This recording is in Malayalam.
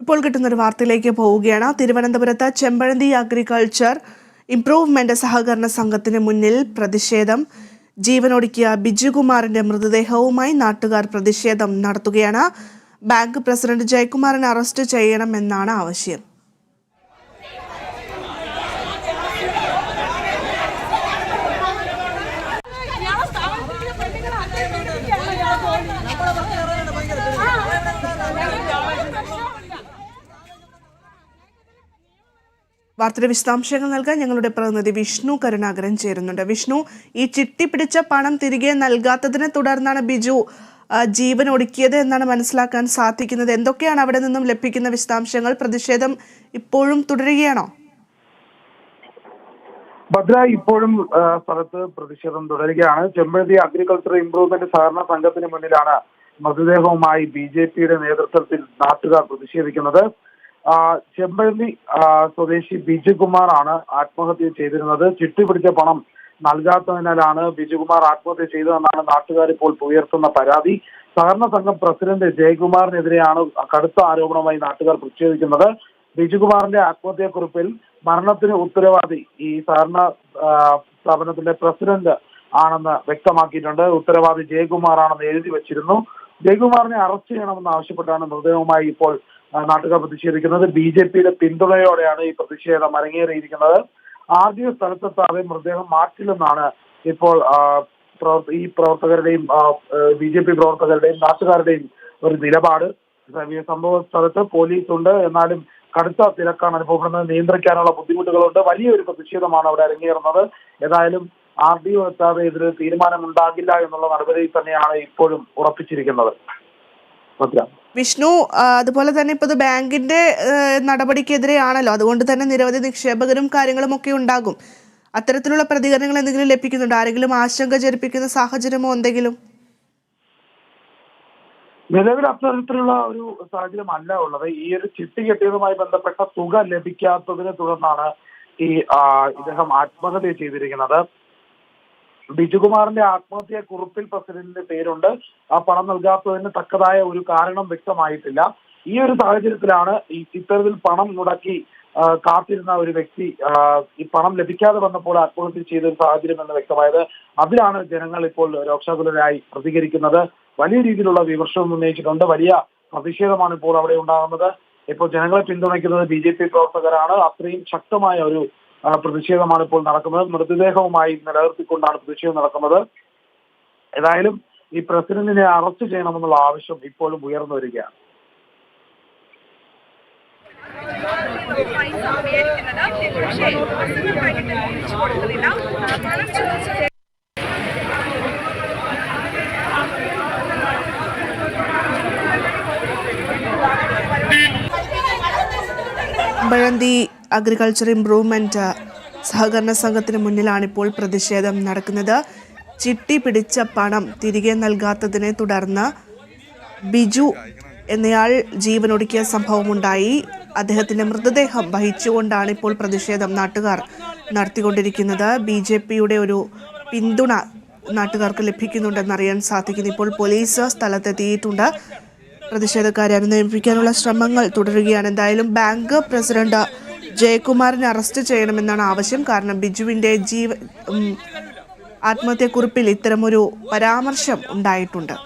ഇപ്പോൾ കിട്ടുന്ന ഒരു വാർത്തയിലേക്ക് പോവുകയാണ്. തിരുവനന്തപുരത്ത് ചെമ്പഴന്തി അഗ്രികൾച്ചർ ഇംപ്രൂവ്മെന്റ് സഹകരണ സംഘത്തിന് മുന്നിൽ പ്രതിഷേധം. ജീവനൊടുക്കിയ ബിജുകുമാറിന്റെ മൃതദേഹവുമായി നാട്ടുകാർ പ്രതിഷേധം നടത്തുകയാണ്. ബാങ്ക് പ്രസിഡന്റ് ജയകുമാറിനെ അറസ്റ്റ് ചെയ്യണമെന്നാണ് ആവശ്യം. വാർത്തയുടെ വിശദാംശങ്ങൾ നൽകാൻ ഞങ്ങളുടെ പ്രതിനിധി വിഷ്ണു കരുണാകരൻ ചേരുന്നുണ്ട്. വിഷ്ണു ഈ ചിട്ടി പിടിച്ച പണം തിരികെ നൽകാത്തതിനെ തുടർന്നാണ് ബിജു ജീവൻ ഒടുക്കിയത് എന്നാണ് മനസ്സിലാക്കാൻ സാധിക്കുന്നത്. എന്തൊക്കെയാണ് അവിടെ നിന്നും ലഭിക്കുന്ന വിശദാംശങ്ങൾ? പ്രതിഷേധം ഇപ്പോഴും തുടരുകയാണോ? ഭദ്ര ഇപ്പോഴും സ്ഥലത്ത് പ്രതിഷേധം തുടരുകയാണ്. ചെമ്പഴുതി അഗ്രികൾച്ചർ ഇംപ്രൂവ്മെന്റ് സഹകരണ സംഘത്തിന് മുന്നിലാണ് മൃതദേഹവുമായി ബി ജെ പിയുടെ നേതൃത്വത്തിൽ നാട്ടുകാർ പ്രതിഷേധിക്കുന്നത്. ചെമ്പഴന്തി സ്വദേശി ബിജുകുമാർ ആണ് ആത്മഹത്യ ചെയ്തിരുന്നത്. ചിട്ടി പിടിച്ച പണം നൽകാത്തതിനാലാണ് ബിജുകുമാർ ആത്മഹത്യ ചെയ്തതെന്നാണ് നാട്ടുകാർ ഇപ്പോൾ ഉയർത്തുന്ന പരാതി. സഹകരണ സംഘം പ്രസിഡന്റ് ജയകുമാറിനെതിരെയാണ് കടുത്ത ആരോപണമായി നാട്ടുകാർ പ്രതിഷേധിക്കുന്നത്. ബിജുകുമാറിന്റെ ആത്മഹത്യക്കുറിപ്പിൽ മരണത്തിന് ഉത്തരവാദി ഈ സഹകരണ സ്ഥാപനത്തിന്റെ പ്രസിഡന്റ് ആണെന്ന് വ്യക്തമാക്കിയിട്ടുണ്ട്. ഉത്തരവാദി ജയകുമാറാണെന്ന് എഴുതി വെച്ചിരുന്നു. ജയകുമാറിനെ അറസ്റ്റ് ചെയ്യണമെന്ന് ആവശ്യപ്പെട്ടാണ് മൃതദേഹവുമായി ഇപ്പോൾ നാട്ടുകാർ പ്രതിഷേധിക്കുന്നത് ബി ജെ പിയുടെ പിന്തുണയോടെയാണ് ഈ പ്രതിഷേധം അരങ്ങേറിയിരിക്കുന്നത്. ആദ്യ സ്ഥലത്തെത്താതെ മൃതദേഹം മാറ്റില്ലെന്നാണ് ഇപ്പോൾ ഈ പ്രവർത്തകരുടെയും ബി ജെ പി പ്രവർത്തകരുടെയും നാട്ടുകാരുടെയും ഒരു നിലപാട്. സംഭവ സ്ഥലത്ത് പോലീസ് ഉണ്ട് എന്നാലും കടുത്ത തിരക്കാണ് അനുഭവപ്പെടുന്നത്. നിയന്ത്രിക്കാനുള്ള ബുദ്ധിമുട്ടുകളുണ്ട്. വലിയൊരു പ്രതിഷേധമാണ് അവിടെ അരങ്ങേറുന്നത്. ഏതായാലും ആർ ഡി ഒ എത്താതെ ഇതിൽ തീരുമാനമുണ്ടാകില്ല എന്നുള്ള നടപടി തന്നെയാണ് ഇപ്പോഴും ഉറപ്പിച്ചിരിക്കുന്നത്. വിഷ്ണു അതുപോലെ തന്നെ ഇപ്പോൾ ഇത് ബാങ്കിന്റെ നടപടിക്കെതിരെയാണല്ലോ. അതുകൊണ്ട് തന്നെ നിരവധി നിക്ഷേപകരും കാര്യങ്ങളും ഒക്കെ ഉണ്ടാകും. അത്തരത്തിലുള്ള പ്രതികരണങ്ങൾ എന്തെങ്കിലും ലഭിക്കുന്നുണ്ടോ? ആരെങ്കിലും ആശങ്ക ജനിപ്പിക്കുന്ന സാഹചര്യമോ എന്തെങ്കിലും? നിലവിൽ അത്തരത്തിലുള്ള ഒരു സാഹചര്യം അല്ല ഉള്ളത്. ഈ ഒരു ചിട്ടി കെട്ടിയതുമായി ബന്ധപ്പെട്ട തുക ലഭിക്കാത്തതിനെ തുടർന്നാണ് ഈ ഇദ്ദേഹം ആത്മഹത്യ ചെയ്തിരിക്കുന്നത്. ബിജുകുമാറിന്റെ ആത്മഹത്യ കുറിപ്പിൽ പ്രസിഡന്റിന്റെ പേരുണ്ട്. ആ പണം നൽകാത്തതിന് തക്കതായ ഒരു കാരണം വ്യക്തമായിട്ടില്ല. ഈ ഒരു സാഹചര്യത്തിലാണ് ഈ ഇത്തരത്തിൽ പണം മുടക്കി കാത്തിരുന്ന ഒരു വ്യക്തി ഈ പണം ലഭിക്കാതെ വന്നപ്പോൾ ആത്മഹത്യ ചെയ്ത ഒരു സാഹചര്യം എന്ന് വ്യക്തമായത്. അതിലാണ് ജനങ്ങൾ ഇപ്പോൾ രോക്ഷാകുലരായി പ്രതികരിക്കുന്നത്. വലിയ രീതിയിലുള്ള വിമർശനം ഉന്നയിച്ചിട്ടുണ്ട്. വലിയ പ്രതിഷേധമാണ് ഇപ്പോൾ അവിടെ ഉണ്ടാകുന്നത്. ഇപ്പോൾ ജനങ്ങളെ പിന്തുണയ്ക്കുന്നത് ബി ജെ പി പ്രവർത്തകരാണ്. അത്രയും ശക്തമായ ഒരു പ്രതിഷേധമാണ് ഇപ്പോൾ നടക്കുന്നത്. മൃതദേഹവുമായി നിലനിർത്തിക്കൊണ്ടാണ് പ്രതിഷേധം നടക്കുന്നത്. ഏതായാലും ഈ പ്രസിഡന്റിനെ അറസ്റ്റ് ചെയ്യണമെന്നുള്ള ആവശ്യം ഇപ്പോഴും ഉയർന്നു വരികയാണ്. പക്ഷേ ബഴന്തി അഗ്രികൾച്ചർ ഇംപ്രൂവ്മെന്റ് സഹകരണ സംഘത്തിന് മുന്നിലാണിപ്പോൾ പ്രതിഷേധം നടക്കുന്നത്. ചിട്ടി പിടിച്ച പണം തിരികെ നൽകാത്തതിനെ തുടർന്ന് ബിജു എന്നയാൾ ജീവനൊടുക്കിയ സംഭവമുണ്ടായി. അദ്ദേഹത്തിന്റെ മൃതദേഹം വഹിച്ചുകൊണ്ടാണ് ഇപ്പോൾ പ്രതിഷേധം നാട്ടുകാർ നടത്തിക്കൊണ്ടിരിക്കുന്നത്. ബി ജെ പിയുടെ ഒരു പിന്തുണ നാട്ടുകാർക്ക് ലഭിക്കുന്നുണ്ടെന്നറിയാൻ സാധിക്കുന്നു. ഇപ്പോൾ പോലീസ് സ്ഥലത്തെത്തിയിട്ടുണ്ട്. പ്രതിഷേധക്കാരെ അനുനയിപ്പിക്കാനുള്ള ശ്രമങ്ങൾ തുടരുകയാണ്. എന്തായാലും ബാങ്ക് പ്രസിഡന്റ് ജയകുമാറിനെ അറസ്റ്റ് ചെയ്യണമെന്നാണ് ആവശ്യം. കാരണം ബിജുവിന്റെ ജീവ ആത്മഹത്യക്കുറിപ്പിൽ ഇത്തരമൊരു പരാമർശം ഉണ്ടായിട്ടുണ്ട്.